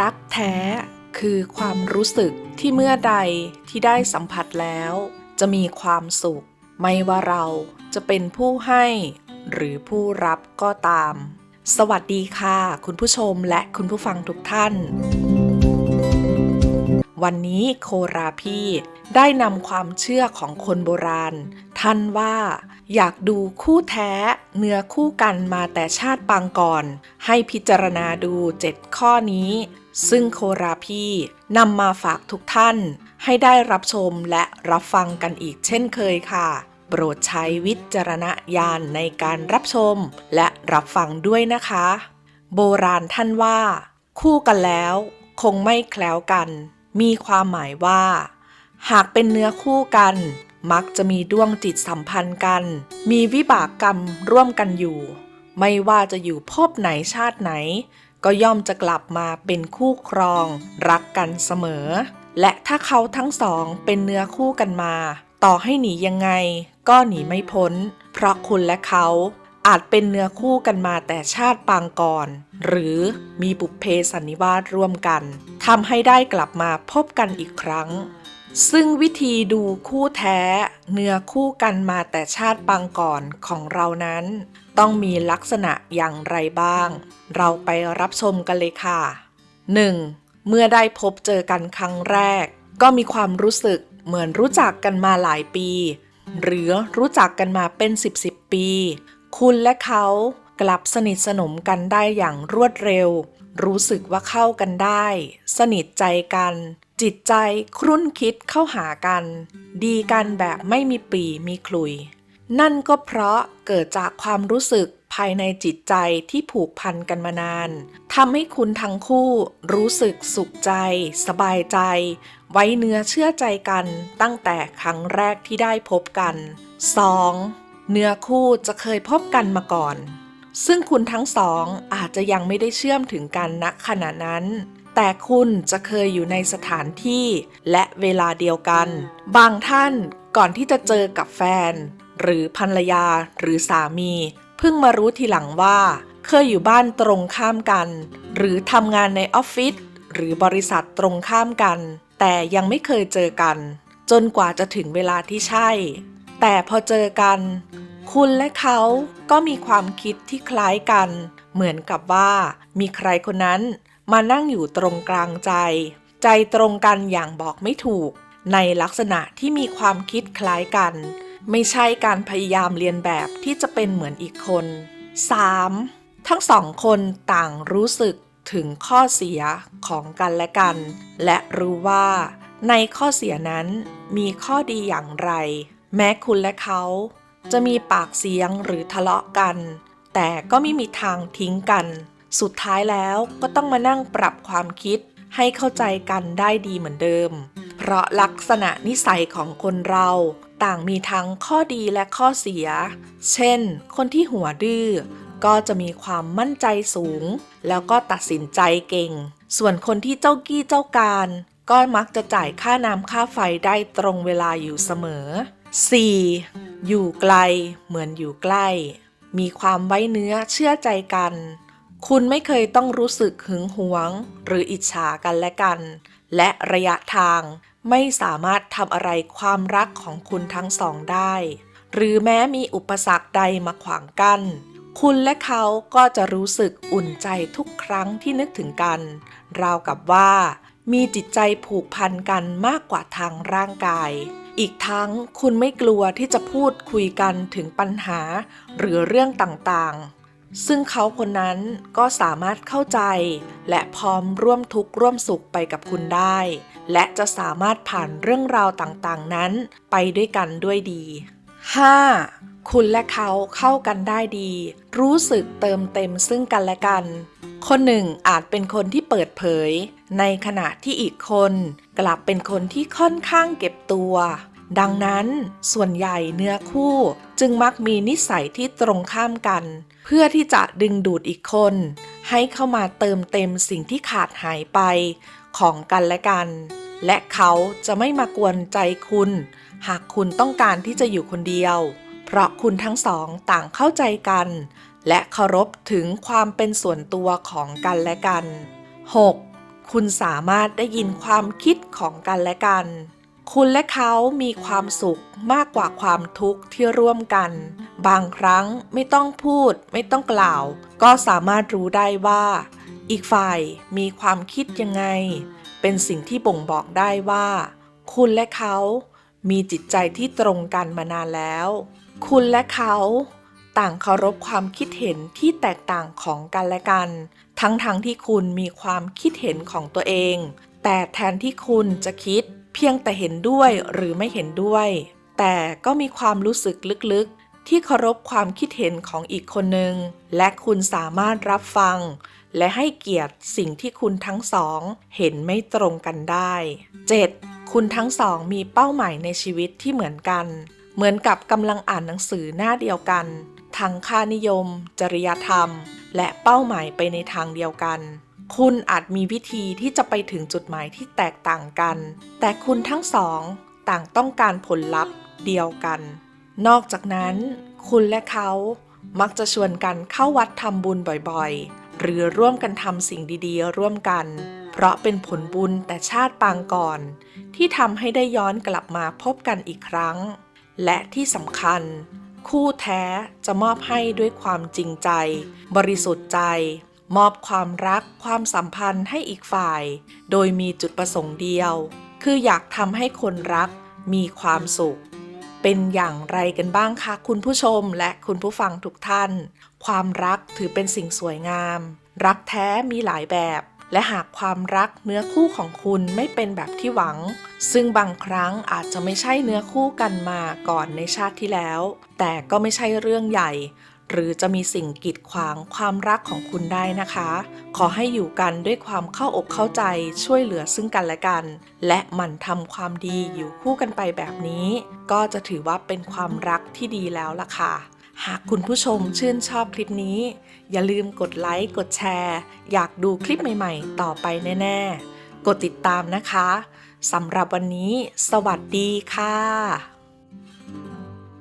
รักแท้คือความรู้สึกที่เมื่อใดที่ได้สัมผัสแล้ว จะมีความสุข ไม่ว่าเราจะเป็นผู้ให้หรือผู้รับก็ตาม สวัสดีค่ะ คุณผู้ชมและคุณผู้ฟังทุกท่าน วันนี้โคราพี่ได้นำความเชื่อของคนโบราณ ท่านว่า อยากดูคู่แท้เนื้อคู่กันมาแต่ชาติปางก่อน ให้พิจารณาดู 7 ข้อนี้ ซึ่งโคราพี่นำมาฝากทุกท่าน ให้ได้รับชมและรับฟังกันอีกเช่นเคยค่ะโปรดใช้วิจารณญาณในการรับชมและรับฟังด้วยนะคะ โบราณท่านว่า คู่กันแล้ว คงไม่แคล้วกัน มีความหมายว่า หากเป็นเนื้อคู่กัน มักจะมีดวงจิตสัมพันธ์กัน มีวิบากกรรมร่วมกันอยู่ ไม่ว่าจะอยู่ภพไหนชาติไหน ก็ย่อมจะกลับมาเป็นคู่ครอง รักกันเสมอ และถ้าเขาทั้งสองเป็นเนื้อคู่กันมา ต่อให้หนียังไง ก็หนีไม่พ้น เพราะคุณและเขาอาจเป็นเนื้อคู่กันมาแต่ชาติปางก่อน หรือมีบุพเพสันนิวาสร่วมกันทำให้ได้กลับมาพบกันอีกครั้ง ซึ่งวิธีดูคู่แท้ เนื้อคู่กันมาแต่ชาติปางก่อนของเรานั้น ต้องมีลักษณะอย่างไรบ้าง เราไปรับชมกันเลยค่ะ 1. เมื่อได้พบเจอกันครั้งแรก ก็มีความรู้สึกเหมือนรู้จักกันมาหลายปี หรือรู้จักกันมาเป็น 10บสปี คุณและเขากลับสนิทสนมกันได้อย่างรวดเร็ว รู้สึกว่าเข้ากันได้ สนิทใจกัน จิตใจครุ่นคิดเข้าหากัน ดีกันแบบไม่มีปีมีคลุย นั่นก็เพราะเกิดจากความรู้สึกภายในจิตใจที่ผูกพันกันมานานทำให้คุณทั้งคู่รู้สึกสุขใจ สบายใจ ไว้เนื้อเชื่อใจกันตั้งแต่ครั้งแรกที่ได้พบกัน 2. เนื้อคู่จะเคยพบกันมาก่อน ซึ่งคุณทั้งสองอาจจะยังไม่ได้เชื่อมถึงกันณขณะนั้น แต่คุณจะเคยอยู่ในสถานที่และเวลาเดียวกัน บางท่านก่อนที่จะเจอกับแฟน หรือภรรยาหรือสามี เพิ่งมารู้ทีหลังว่า เคยอยู่บ้านตรงข้ามกัน หรือทำงานในออฟฟิศหรือบริษัทตรงข้ามกัน แต่ยังไม่เคยเจอกัน จนกว่าจะถึงเวลาที่ใช่ แต่พอเจอกัน คุณและเขาก็มีความคิดที่คล้ายกัน เหมือนกับว่า มีใครคนนั้น มานั่งอยู่ตรงกลางใจ ใจตรงกันอย่างบอกไม่ถูก ในลักษณะที่มีความคิดคล้ายกัน ไม่ใช่การพยายามเรียนแบบที่จะเป็นเหมือนอีกคน 3. ทั้งสองคนต่างรู้สึกถึงข้อเสียของกันและกัน และรู้ว่าในข้อเสียนั้นมีข้อดีอย่างไร แม้คุณและเขา จะมีปากเสียงหรือทะเลาะกัน แต่ก็ไม่มีทางทิ้งกัน สุดท้ายแล้วก็ต้องมานั่งปรับความคิดให้เข้าใจกันได้ดีเหมือนเดิม เพราะลักษณะนิสัยของคนเราต่างมีทั้งข้อดีและข้อเสีย เช่น คนที่หัวดื้อก็จะมีความมั่นใจสูง แล้วก็ตัดสินใจเก่ง ส่วนคนที่เจ้ากี้เจ้าการ ก็มักจะจ่ายค่าน้ำค่าไฟได้ตรงเวลาอยู่เสมอ 4. อยู่ไกล เหมือนอยู่ใกล้ มีความไว้เนื้อเชื่อใจกัน คุณไม่เคยต้องรู้สึกหึงหวง หรืออิจฉากันและกัน และระยะทางไม่สามารถทำอะไรความรักของคุณทั้งสองได้ หรือแม้มีอุปสรรคใดมาขวางกัน้น คุณและเขาก็จะรู้สึกอุ่นใจทุกครั้งที่นึกถึงกัน ราวกับว่า มีจิตใจผูกพันกันมากกว่าทางร่างกาย อีกทั้งคุณไม่กลัวที่จะพูดคุยกันถึงปัญหา หรือเรื่องต่างๆ ซึ่งเขาคนนั้นก็สามารถเข้าใจ และพร้อมร่วมทุกข์ร่วมสุขไปกับคุณได้ และจะสามารถผ่านเรื่องราวต่างๆนั้น ไปด้วยกันด้วยดี 5. คุณและเขาเข้ากันได้ดี รู้สึกเติมเต็มซึ่งกันและกัน คนหนึ่งอาจเป็นคนที่เปิดเผย ในขณะที่อีกคน กลับเป็นคนที่ค่อนข้างเก็บตัว ดังนั้นส่วนใหญ่เนื้อคู่จึงมักมีนิสัยที่ตรงข้ามกัน เพื่อที่จะดึงดูดอีกคน ให้เข้ามาเติมเต็มสิ่งที่ขาดหายไปของกันและกัน และเขาจะไม่มากวนใจคุณ หากคุณต้องการที่จะอยู่คนเดียว เพราะคุณทั้งสองต่างเข้าใจกัน และเคารพถึงความเป็นส่วนตัวของกันและกัน 6. คุณสามารถได้ยินความคิดของกันและกัน คุณและเขามีความสุขมากกว่าความทุกข์ที่ร่วมกัน บางครั้งไม่ต้องพูดไม่ต้องกล่าว ก็สามารถรู้ได้ว่า อีกฝ่ายมีความคิดยังไง เป็นสิ่งที่บ่งบอกได้ว่า คุณและเขามีจิตใจที่ตรงกันมานานแล้ว คุณและเขาต่างเคารพความคิดเห็นที่แตกต่างของกันและกัน ทั้งๆทที่คุณมีความคิดเห็นของตัวเอง แต่แทนที่คุณจะคิด เพียงแต่เห็นด้วยหรือไม่เห็นด้วย แต่ก็มีความรู้สึกลึกๆ ที่เคารพความคิดเห็นของอีกคนหนึ่งและคุณสามารถรับฟัง และให้เกียรติสิ่งที่คุณทั้งสอง เห็นไม่ตรงกันได้ 7. คุณทั้งสองมีเป้าหมายในชีวิตที่เหมือนกัน เหมือนกับกำลังอ่านหนังสือหน้าเดียวกัน ทั้งค่านิยม จริยธรรม และเป้าหมายไปในทางเดียวกัน คุณอาจมีวิธีที่จะไปถึงจุดหมายที่แตกต่างกัน แต่คุณทั้งสองต่างต้องการผลลัพธ์เดียวกัน นอกจากนั้น คุณและเขามักจะชวนกันเข้าวัดทำบุญบ่อยๆ หรือร่วมกันทำสิ่งดีๆ ร่วมกัน เพราะเป็นผลบุญแต่ชาติปางก่อน ที่ทำให้ได้ย้อนกลับมาพบกันอีกครั้ง และที่สำคัญ คู่แท้จะมอบให้ด้วยความจริงใจ บริสุทธิ์ใจ มอบความรักความสัมพันธ์ให้อีกฝ่าย โดยมีจุดประสงค์เดียว คืออยากทำให้คนรักมีความสุข เป็นอย่างไรกันบ้างคะคุณผู้ชมและคุณผู้ฟังทุกท่าน ความรักถือเป็นสิ่งสวยงาม รักแท้มีหลายแบบ และหากความรักเนื้อคู่ของคุณไม่เป็นแบบที่หวัง ซึ่งบางครั้งอาจจะไม่ใช่เนื้อคู่กันมาก่อนในชาติที่แล้ว แต่ก็ไม่ใช่เรื่องใหญ่ หรือจะมีสิ่งกีดขวางความรักของคุณได้นะคะ ขอให้อยู่กันด้วยความเข้าอกเข้าใจช่วยเหลือซึ่งกันและกัน และหมั่นทำความดีอยู่คู่กันไปแบบนี้ ก็จะถือว่าเป็นความรักที่ดีแล้วล่ะค่ะ หากคุณผู้ชมชื่นชอบคลิปนี้ อย่าลืมกดไลค์กดแชร์ อยากดูคลิปใหม่ ๆ ต่อไปแน่ ๆ กดติดตามนะคะสำหรับวันนี้ สวัสดีค่ะ